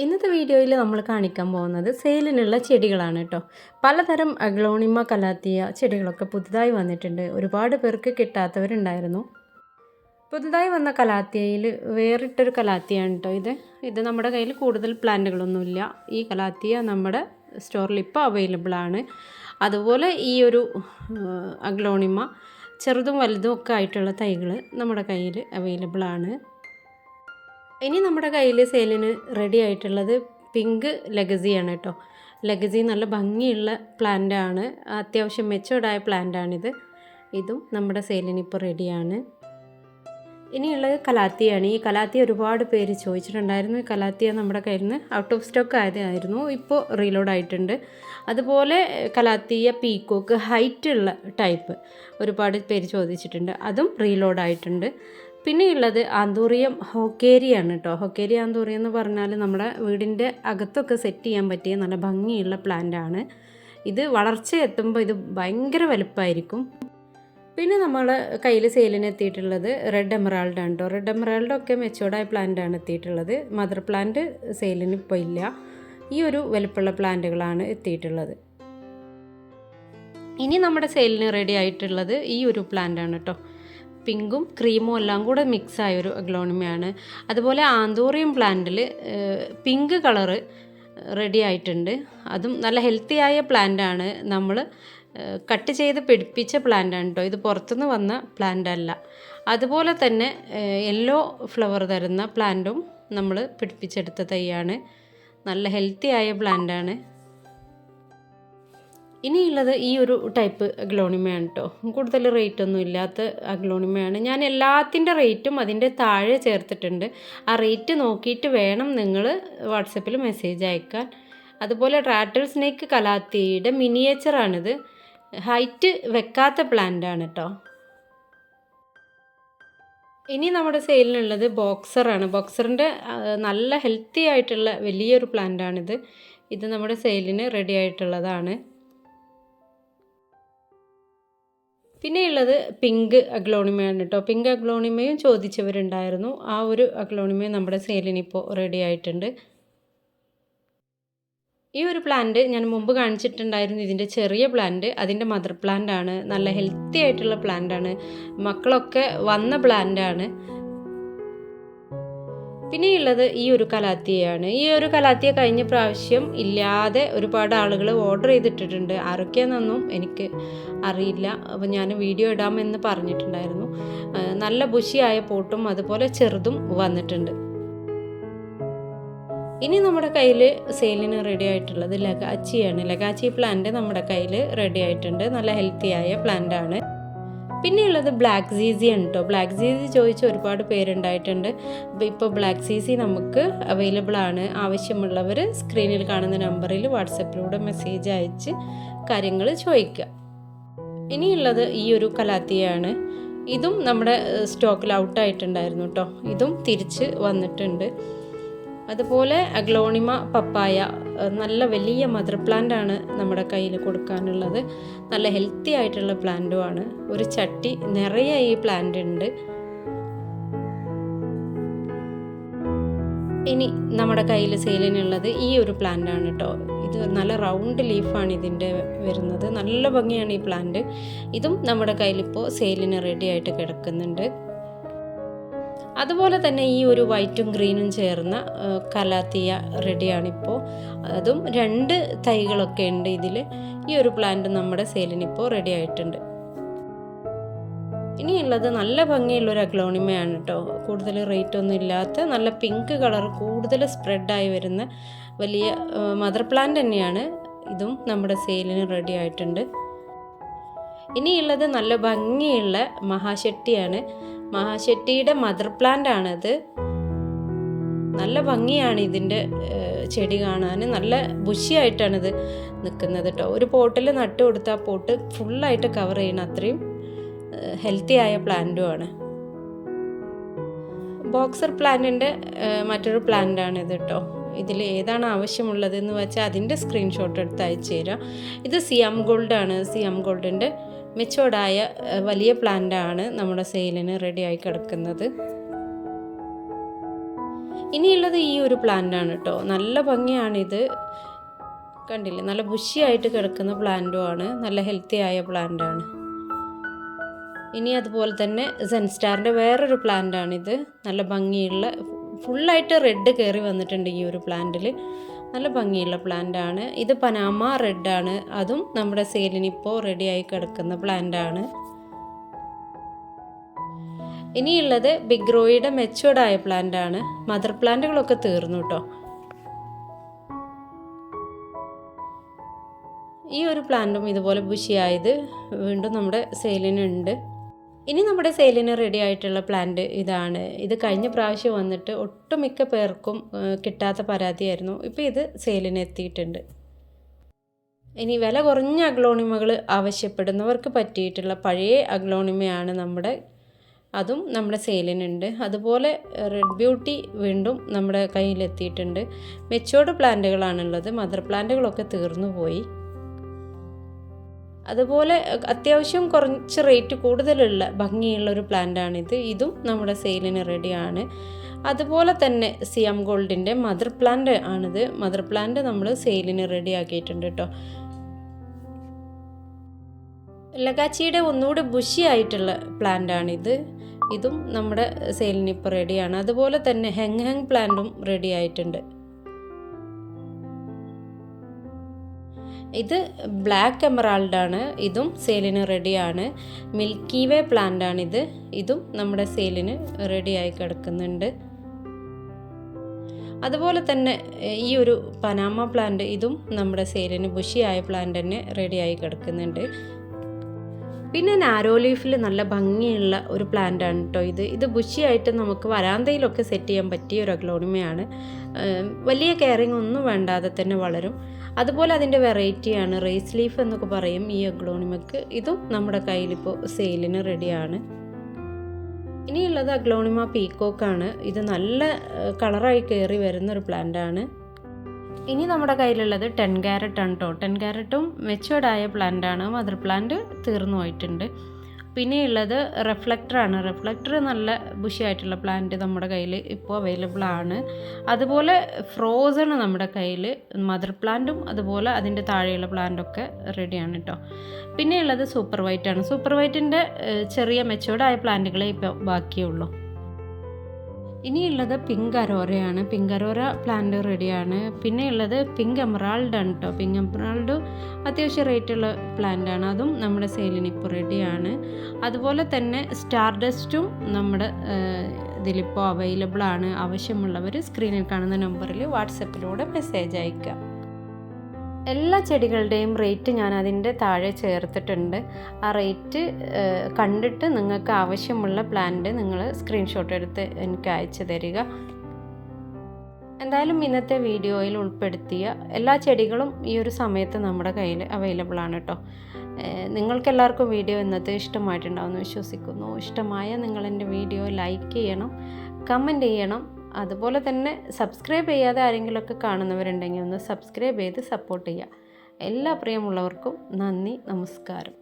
ഇന്നത്തെ വീഡിയോയിൽ നമ്മൾ കാണിക്കാൻ പോകുന്നത് സെയിലിനുള്ള ചെടികളാണ് കേട്ടോ. പലതരം അഗ്ലോണിമ കലാത്തിയ ചെടികളൊക്കെ പുതുതായി വന്നിട്ടുണ്ട്. ഒരുപാട് പേർക്ക് കിട്ടാത്തവരുണ്ടായിരുന്നു. പുതുതായി വന്ന കലാത്തിയയിൽ വേറിട്ടൊരു കലാത്തിയാണ് കേട്ടോ ഇത്. ഇത് നമ്മുടെ കയ്യിൽ കൂടുതൽ പ്ലാന്റുകളൊന്നുമില്ല. ഈ കലാത്തിയ നമ്മുടെ സ്റ്റോറിൽ ഇപ്പോൾ അവൈലബിൾ ആണ്. അതുപോലെ ഈ ഒരു അഗ്ലോണിമ ചെറുതും വലുതും ഒക്കെ ആയിട്ടുള്ള തൈകൾ നമ്മുടെ കയ്യിൽ അവൈലബിൾ ആണ്. ഇനി നമ്മുടെ കയ്യിൽ സെയിലിന് റെഡി ആയിട്ടുള്ളത് പിങ്ക് ലഗസിയാണ് കേട്ടോ. ലഗസി നല്ല ഭംഗിയുള്ള പ്ലാന്റ് ആണ്. അത്യാവശ്യം മെച്ചോർഡായ പ്ലാന്റ് ആണിത്. ഇതും നമ്മുടെ സെയിലിന് ഇപ്പോൾ റെഡിയാണ് ഇനിയുള്ളത് കലാത്തിയാണ് ഈ കലാത്തി ഒരുപാട് പേര് ചോദിച്ചിട്ടുണ്ടായിരുന്നു. ഈ കലാത്തിയ നമ്മുടെ കയ്യിൽ നിന്ന് ഔട്ട് ഓഫ് സ്റ്റോക്ക് ആയതായിരുന്നു. ഇപ്പോൾ റീലോഡ് ആയിട്ടുണ്ട്. അതുപോലെ കലാത്തിയ പീക്കോക്ക് ഹൈറ്റ് ഉള്ള ടൈപ്പ് ഒരുപാട് പേര് ചോദിച്ചിട്ടുണ്ട്. അതും റീലോഡ് ആയിട്ടുണ്ട്. പിന്നെ ഉള്ളത് ആന്തൂറിയം ഹോക്കേരിയാണ് കേട്ടോ ഹോക്കേരി ആന്തൂറിയം എന്ന് പറഞ്ഞാൽ നമ്മുടെ വീടിന്റെ അകത്തൊക്കെ സെറ്റ് ചെയ്യാൻ പറ്റിയ നല്ല ഭംഗിയുള്ള പ്ലാന്റ് ആണ്. ഇത് വളർച്ച എത്തുമ്പോൾ ഇത് ഭയങ്കര വലുപ്പമായിരിക്കും പിന്നെ നമ്മൾ കയ്യിൽ സെയിലിന് എത്തിയിട്ടുള്ളത് റെഡ് എമറാൾഡ് ആണ് കേട്ടോ റെഡ് എമറാൾഡ് ഒക്കെ മെച്ചോർഡായ പ്ലാന്റ് ആണ് എത്തിയിട്ടുള്ളത്. മദർ പ്ലാന്റ് സെയിലിന് ഇപ്പോൾ ഇല്ല. ഈ ഒരു വലുപ്പമുള്ള പ്ലാന്റുകളാണ് എത്തിയിട്ടുള്ളത്. ഇനി നമ്മുടെ സെയിലിന് റെഡി ആയിട്ടുള്ളത് ഈ ഒരു പ്ലാന്റ് ആണ് കേട്ടോ പിങ്കും ക്രീമും എല്ലാം കൂടെ മിക്സ് ആയ ഒരു അഗ്ലോണിമയാണ്. അതുപോലെ ആന്തോറിയം പ്ലാന്റിൽ പിങ്ക് കളറ് റെഡി ആയിട്ടുണ്ട്. അതും നല്ല ഹെൽത്തി ആയ പ്ലാന്റ് ആണ്. നമ്മൾ കട്ട് ചെയ്ത് പിടിപ്പിച്ച പ്ലാന്റാണ് കേട്ടോ ഇത് പുറത്തുനിന്ന് വന്ന പ്ലാന്റ് അല്ല. അതുപോലെ തന്നെ യെല്ലോ ഫ്ലവർ തരുന്ന പ്ലാന്റും നമ്മൾ പിടിപ്പിച്ചെടുത്ത തൈയാണ് നല്ല ഹെൽത്തി ആയ പ്ലാന്റ് ആണ്. ഇനിയുള്ളത് ഈ ഒരു ടൈപ്പ് അഗ്ലോണിമയാണ് കേട്ടോ കൂടുതൽ റേറ്റ് ഒന്നും ഇല്ലാത്ത അഗ്ലോണിമയാണ് ഞാൻ എല്ലാത്തിന്റെ റേറ്റും അതിന്റെ താഴെ ചേർത്തിട്ടുണ്ട്. ആ റേറ്റ് നോക്കിയിട്ട് വേണം നിങ്ങൾ വാട്സപ്പിൽ മെസ്സേജ് അയക്കാൻ. അതുപോലെ റാറ്റൽ സ്നേക്ക് കലാത്തിയുടെ മിനിയേച്ചറാണിത് ഹൈറ്റ് വെക്കാത്ത പ്ലാന്റ് ആണ് കേട്ടോ ഇനി നമ്മുടെ സെയിലിനുള്ളത് ബോക്സറാണ് ബോക്സറിന്റെ നല്ല ഹെൽത്തി ആയിട്ടുള്ള വലിയൊരു പ്ലാന്റാണിത് ഇത് നമ്മുടെ സെയിലിന് റെഡി ആയിട്ടുള്ളതാണ്. പിന്നെയുള്ളത് പിങ്ക് അഗ്ലോണിമയാണ് കേട്ടോ. പിങ്ക് അഗ്ലോണിമയും ചോദിച്ചവരുണ്ടായിരുന്നു. ആ ഒരു അഗ്ലോണിമയും നമ്മുടെ സെയിലിനിപ്പോൾ റെഡി ആയിട്ടുണ്ട്. ഈ ഒരു പ്ലാന്റ് ഞാൻ മുമ്പ് കാണിച്ചിട്ടുണ്ടായിരുന്നു. ഇതിന്റെ ചെറിയ പ്ലാന്റ് അതിന്റെ മദർ പ്ലാന്റ് ആണ്. നല്ല ഹെൽത്തി ആയിട്ടുള്ള പ്ലാന്റ് ആണ്. മക്കളൊക്കെ വന്ന പ്ലാന്റ് ആണ്. പിന്നെയുള്ളത് ഈ ഒരു കലാത്തിയാണ് ഈ ഒരു കലാത്തിയ കഴിഞ്ഞ പ്രാവശ്യം ഇല്ലാതെ ഒരുപാട് ആളുകൾ ഓർഡർ ചെയ്തിട്ടിട്ടുണ്ട്. ആരൊക്കെയാണെന്നൊന്നും എനിക്ക് അറിയില്ല. അപ്പോൾ ഞാൻ വീഡിയോ ഇടാമെന്ന് പറഞ്ഞിട്ടുണ്ടായിരുന്നു. നല്ല ബുഷിയായ പോട്ടും അതുപോലെ ചെറുതും വന്നിട്ടുണ്ട്. ഇനി നമ്മുടെ കയ്യിൽ സെയിലിന് റെഡി ആയിട്ടുള്ളത് ലഗാച്ചിയാണ്. ലഗാച്ചി പ്ലാന്റ് നമ്മുടെ കയ്യിൽ റെഡി ആയിട്ടുണ്ട്. നല്ല ഹെൽത്തിയായ പ്ലാന്റ് ആണ്. പിന്നെയുള്ളത് ബ്ലാക്ക് സീസി ആണ് കേട്ടോ ബ്ലാക്ക് സീസി ചോദിച്ച ഒരുപാട് പേരുണ്ടായിട്ടുണ്ട്. അപ്പോൾ ഇപ്പോൾ ബ്ലാക്ക് സീസി നമുക്ക് അവൈലബിൾ ആണ്. ആവശ്യമുള്ളവർ സ്ക്രീനിൽ കാണുന്ന നമ്പറിൽ വാട്സപ്പിലൂടെ മെസ്സേജ് അയച്ച് കാര്യങ്ങൾ ചോദിക്കുക. ഇനിയുള്ളത് ഈ ഒരു കലാത്തിയാണ്. ഇതും നമ്മുടെ സ്റ്റോക്കിൽ ഔട്ടായിട്ടുണ്ടായിരുന്നു കേട്ടോ ഇതും തിരിച്ച് വന്നിട്ടുണ്ട്. അതുപോലെ അഗ്ലോണിമ പപ്പായ നല്ല വലിയ മദർ പ്ലാന്റ് ആണ് നമ്മുടെ കയ്യിൽ കൊടുക്കാനുള്ളത്. നല്ല ഹെൽത്തി ആയിട്ടുള്ള പ്ലാന്റുമാണ് ഒരു ചട്ടി നിറയെ ഈ പ്ലാന്റ് ഉണ്ട്. ഇനി നമ്മുടെ കയ്യിൽ സെയിലിനുള്ളത് ഈ ഒരു പ്ലാന്റ് ആണ് കേട്ടോ ഇത് നല്ല റൗണ്ട് ലീഫാണ് ഇതിന്റെ വരുന്നത്. നല്ല ഭംഗിയാണ് ഈ പ്ലാന്റ്. ഇതും നമ്മുടെ കയ്യിലിപ്പോൾ സെയിലിന് റെഡി ആയിട്ട് കിടക്കുന്നുണ്ട്. അതുപോലെ തന്നെ ഈ ഒരു വൈറ്റും ഗ്രീനും ചേർന്ന കലാത്തിയ റെഡിയാണിപ്പോൾ അതും രണ്ട് തൈകളൊക്കെ ഉണ്ട് ഇതിൽ ഈ ഒരു പ്ലാന്റ് നമ്മുടെ സെയിലിനിപ്പോൾ റെഡി ആയിട്ടുണ്ട് ഇനിയുള്ളത് നല്ല ഭംഗിയുള്ള ഒരു അഗ്ലോണിമയാണ് കേട്ടോ കൂടുതൽ റേറ്റ് ഒന്നും ഇല്ലാത്ത നല്ല പിങ്ക് കളർ കൂടുതൽ സ്പ്രെഡായി വരുന്ന വലിയ മദർ പ്ലാന്റ് തന്നെയാണ്. ഇതും നമ്മുടെ സെയിലിന് റെഡി ആയിട്ടുണ്ട് ഇനിയുള്ളത് നല്ല ഭംഗിയുള്ള മഹാശക്തിയാണ്. മഹാശെട്ടിയുടെ മദർ പ്ലാന്റ് ആണത്. നല്ല ഭംഗിയാണ് ഇതിന്റെ ചെടി കാണാൻ നല്ല ബുഷിയായിട്ടാണിത് നിൽക്കുന്നത് കേട്ടോ ഒരു പോട്ടിൽ നട്ട് കൊടുത്താൽ പോട്ട് ഫുള്ളായിട്ട് കവർ ചെയ്യണം അത്രയും ഹെൽത്തി ആയ പ്ലാന്റുമാണ് ബോക്സർ പ്ലാന്റിന്റെ മറ്റൊരു പ്ലാന്റാണ് ഇത് കേട്ടോ ഇതിൽ ഏതാണ് ആവശ്യമുള്ളതെന്ന് വെച്ചാൽ അതിന്റെ സ്ക്രീൻഷോട്ട് എടുത്ത് അയച്ചു തരാം. ഇത് സിയാം ഗോൾഡാണ് സിയാം ഗോൾഡിന്റെ മെച്ചോർഡായ വലിയ പ്ലാന്റാണ് നമ്മുടെ സെയിലിന് റെഡിയായി കിടക്കുന്നത്. ഇനിയുള്ളത് ഈ ഒരു പ്ലാന്റ് ആണ് കേട്ടോ നല്ല ഭംഗിയാണിത്. കണ്ടില്ലേ? നല്ല ബുഷിയായിട്ട് കിടക്കുന്ന പ്ലാന്റും ആണ്. നല്ല ഹെൽത്തി ആയ പ്ലാന്റാണ് ഇനി അതുപോലെ തന്നെ സെൻസ്റ്റാറിന്റെ വേറൊരു പ്ലാന്റ് ആണിത്. നല്ല ഭംഗിയുള്ള ഫുള്ളായിട്ട് റെഡ് കയറി വന്നിട്ടുണ്ട് ഈ ഒരു പ്ലാന്റിൽ നല്ല ഭംഗിയുള്ള പ്ലാന്റ് ആണ്. ഇത് പനാമ റെഡ് ആണ്. അതും നമ്മുടെ സെയിലിന് ഇപ്പോൾ റെഡിയായി കിടക്കുന്ന പ്ലാന്റ് ആണ്. ഇനിയുള്ളത് ബിഗ്രോയുടെ ആയ പ്ലാന്റ് ആണ്. മദർ പ്ലാന്റുകളൊക്കെ തീർന്നു കേട്ടോ ഈ ഒരു പ്ലാന്റും ഇതുപോലെ ബുഷിയായത് വീണ്ടും നമ്മുടെ സെയിലിനുണ്ട് ഇനി നമ്മുടെ സെയിലിന് റെഡി ആയിട്ടുള്ള പ്ലാന്റ് ഇതാണ്. ഇത് കഴിഞ്ഞ പ്രാവശ്യം വന്നിട്ട് ഒട്ടുമിക്ക പേർക്കും കിട്ടാത്ത പരാതിയായിരുന്നു. ഇപ്പോൾ ഇത് സെയിലിന് എത്തിയിട്ടുണ്ട്. ഇനി വില കുറഞ്ഞ അഗ്ലോണിമകൾ ആവശ്യപ്പെടുന്നവർക്ക് പറ്റിയിട്ടുള്ള പഴയ അഗ്ലോണിമയാണ് നമ്മുടെ അതും നമ്മുടെ സെയിലിനുണ്ട്. അതുപോലെ റെഡ് ബ്യൂട്ടി വീണ്ടും നമ്മുടെ കയ്യിലെത്തിയിട്ടുണ്ട്. മെച്ചോർഡ് പ്ലാന്റുകളാണുള്ളത് മദർ പ്ലാന്റുകളൊക്കെ തീർന്നു പോയി. അതുപോലെ അത്യാവശ്യം കുറച്ച് റേറ്റ് കൂടുതലുള്ള ഭംഗിയുള്ള ഒരു പ്ലാന്റാണിത്. ഇതും നമ്മുടെ സെയിലിന് റെഡിയാണ്. അതുപോലെ തന്നെ സിയാം ഗോൾഡിന്റെ മദർ പ്ലാന്റ് ആണിത്. മദർ പ്ലാന്റ് നമ്മൾ സെയിലിന് റെഡി ആക്കിയിട്ടുണ്ട് കേട്ടോ ലഗാച്ചിയുടെ ഒന്നുകൂടി ബുഷി ആയിട്ടുള്ള പ്ലാന്റ് ആണിത് ഇതും നമ്മുടെ സെയിലിന് ഇപ്പോൾ റെഡിയാണ്. അതുപോലെ തന്നെ ഹെങ് ഹെങ് പ്ലാന്റും റെഡി ആയിട്ടുണ്ട് ഇത് ബ്ലാക്ക് എമറാൾഡ് ആണ് ഇതും സെയിലിന് റെഡിയാണ് മിൽക്കി വേ പ്ലാന്റ് ആണിത് ഇതും നമ്മുടെ സെയിലിന് റെഡിയായി കിടക്കുന്നുണ്ട്. അതുപോലെ തന്നെ ഈ ഒരു പനാമ പ്ലാന്റ് ഇതും നമ്മുടെ സെയിലിന് ബുഷിയായ പ്ലാന്റ് തന്നെ റെഡിയായി കിടക്കുന്നുണ്ട്. പിന്നെ നാരോ ലീഫിൽ നല്ല ഭംഗിയുള്ള ഒരു പ്ലാന്റ് ആണ് കേട്ടോ ഇത്. ഇത് ബുഷിയായിട്ട് നമുക്ക് വരാന്തയിലൊക്കെ സെറ്റ് ചെയ്യാൻ പറ്റിയ ഒരു അഗ്ലോണിമയാണ്. വലിയ കെയറിങ് ഒന്നും വേണ്ടാതെ തന്നെ വളരും. അതുപോലെ അതിന്റെ വെറൈറ്റിയാണ് റേസ് ലീഫ് എന്നൊക്കെ പറയും ഈ അഗ്ലോണിമയ്ക്ക് ഇതും നമ്മുടെ കയ്യിലിപ്പോൾ സെയിലിന് റെഡിയാണ് ഇനിയുള്ളത് അഗ്ലോണിമ പീക്കോക്കാണ് ഇത് നല്ല കളറായി കയറി വരുന്നൊരു പ്ലാന്റ് ആണ്. ഇനി നമ്മുടെ കയ്യിലുള്ളത് ടെൻ ക്യാരറ്റ് ആണ് കേട്ടോ ടെൻ ക്യാരറ്റും മെച്ചുവേർഡായ ആയ പ്ലാന്റ് ആണ്. മദർ പ്ലാന്റ് തീർന്നു പോയിട്ടുണ്ട്. പിന്നെയുള്ളത് റിഫ്ലക്ടറാണ് റിഫ്ലക്ടർ നല്ല ബുഷിയായിട്ടുള്ള പ്ലാന്റ് നമ്മുടെ കയ്യിൽ ഇപ്പോൾ അവൈലബിൾ ആണ്. അതുപോലെ ഫ്രോസൺ നമ്മുടെ കയ്യിൽ മദർ പ്ലാന്റും അതുപോലെ അതിന്റെ താഴെയുള്ള പ്ലാന്റൊക്കെ റെഡിയാണ് കേട്ടോ പിന്നെയുള്ളത് സൂപ്പർ വൈറ്റാണ് സൂപ്പർ വൈറ്റിന്റെ ചെറിയ മെച്ചോർഡായ പ്ലാന്റുകളെ ഇപ്പോൾ ബാക്കിയുള്ളൂ ഇനിയുള്ളത് പിങ്ക് അരോരയാണ്. പിങ്ക് അരോര പ്ലാന്റ് റെഡിയാണ് പിന്നെയുള്ളത് പിങ്ക് എമറാൾഡ് ആണ് കേട്ടോ പിങ്ക് എമറാൾഡ് അത്യാവശ്യം റേറ്റുള്ള പ്ലാന്റ് ആണ്. അതും നമ്മുടെ സെയിലിന് ഇപ്പോൾ റെഡിയാണ് അതുപോലെ തന്നെ സ്റ്റാർഡസ്റ്റും നമ്മുടെ ഇതിലിപ്പോൾ അവൈലബിൾ ആണ്. ആവശ്യമുള്ളവർ സ്ക്രീനിൽ കാണുന്ന നമ്പറിൽ വാട്സപ്പിലൂടെ മെസ്സേജ് അയക്കുക എല്ലാ ചെടികളുടെയും റേറ്റ് ഞാൻ അതിന്റെ താഴെ ചേർത്തിട്ടുണ്ട്. ആ റേറ്റ് കണ്ടിട്ട് നിങ്ങൾക്ക് ആവശ്യമുള്ള പ്ലാന്റ് നിങ്ങൾ സ്ക്രീൻഷോട്ട് എടുത്ത് എനിക്ക് അയച്ചു തരിക. എന്തായാലും ഇന്നത്തെ വീഡിയോയിൽ ഉൾപ്പെടുത്തിയ എല്ലാ ചെടികളും ഈ ഒരു സമയത്ത് നമ്മുടെ കയ്യിൽ അവൈലബിൾ ആണ് കേട്ടോ നിങ്ങൾക്ക് നിങ്ങൾക്കെല്ലാവർക്കും വീഡിയോ ഇന്നത്തെ ഇഷ്ടമായിട്ടുണ്ടാവുമെന്ന് വിശ്വസിക്കുന്നു. ഇഷ്ടമായ നിങ്ങൾ എന്റെ വീഡിയോ ലൈക്ക് ചെയ്യണം കമന്റ് ചെയ്യണം. അതുപോലെ തന്നെ സബ്സ്ക്രൈബ് ചെയ്യാതെ ആരെങ്കിലുമൊക്കെ കാണുന്നവരുണ്ടെങ്കിൽ ഒന്ന് സബ്സ്ക്രൈബ് ചെയ്ത് സപ്പോർട്ട് ചെയ്യുക. എല്ലാ പ്രിയമുള്ളവർക്കും നന്ദി നമസ്കാരം.